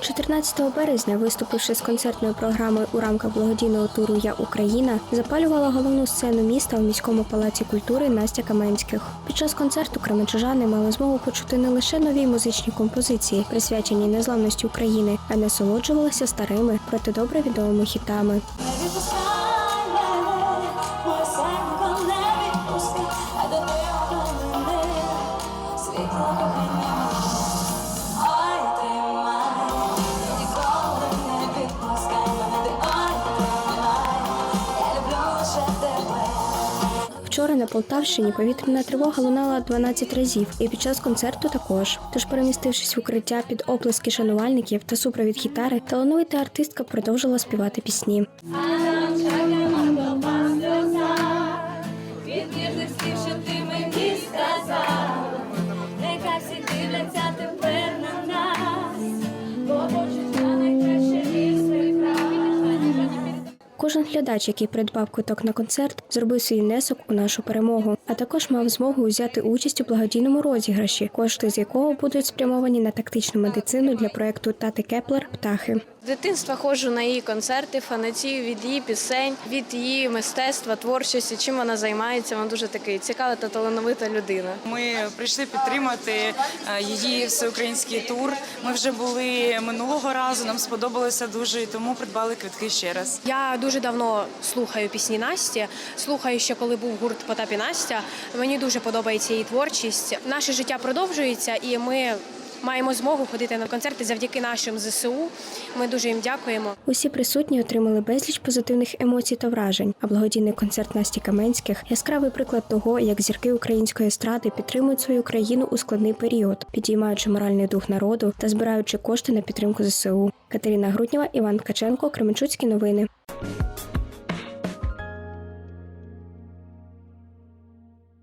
14 березня, виступивши з концертною програмою у рамках благодійного туру Я Україна, запалювала головну сцену міста у міському палаці культури Настя Каменських. Під час концерту кременчужани мали змогу почути не лише нові музичні композиції, присвячені незламності України, а насолоджувалися старими, проте добре відомими хітами. Вчора на Полтавщині повітряна тривога лунала 12 разів, і під час концерту також. Тож, перемістившись в укриття під оплески шанувальників та супровід гітари, талановита артистка продовжила співати пісні. Від ніжних слів, що дивляться тепер Кожен глядач, який придбав квиток на концерт, зробив свій внесок у нашу перемогу, а також мав змогу взяти участь у благодійному розіграші, кошти з якого будуть спрямовані на тактичну медицину для проекту Тати Кеплер Птахи. З дитинства ходжу на її концерти, фанатію від її пісень, від її мистецтва, творчості, чим вона займається. Вона дуже такий цікава та талановита людина. Ми прийшли підтримати е, її всеукраїнський тур. Ми вже були минулого разу. Нам сподобалося дуже, і тому придбали квитки ще раз. Я дуже давно слухаю пісні Насті. Слухаю ще коли був гурт Потап і Настя. Мені дуже подобається її творчість. Наше життя продовжується, і ми маємо змогу ходити на концерти завдяки нашим ЗСУ. Ми дуже їм дякуємо. Усі присутні отримали безліч позитивних емоцій та вражень. А благодійний концерт Насті Каменських яскравий приклад того, як зірки української естради підтримують свою країну у складний період, підіймаючи моральний дух народу та збираючи кошти на підтримку ЗСУ. Катерина Груднєва, Іван Ткаченко, Кременчуцькі новини.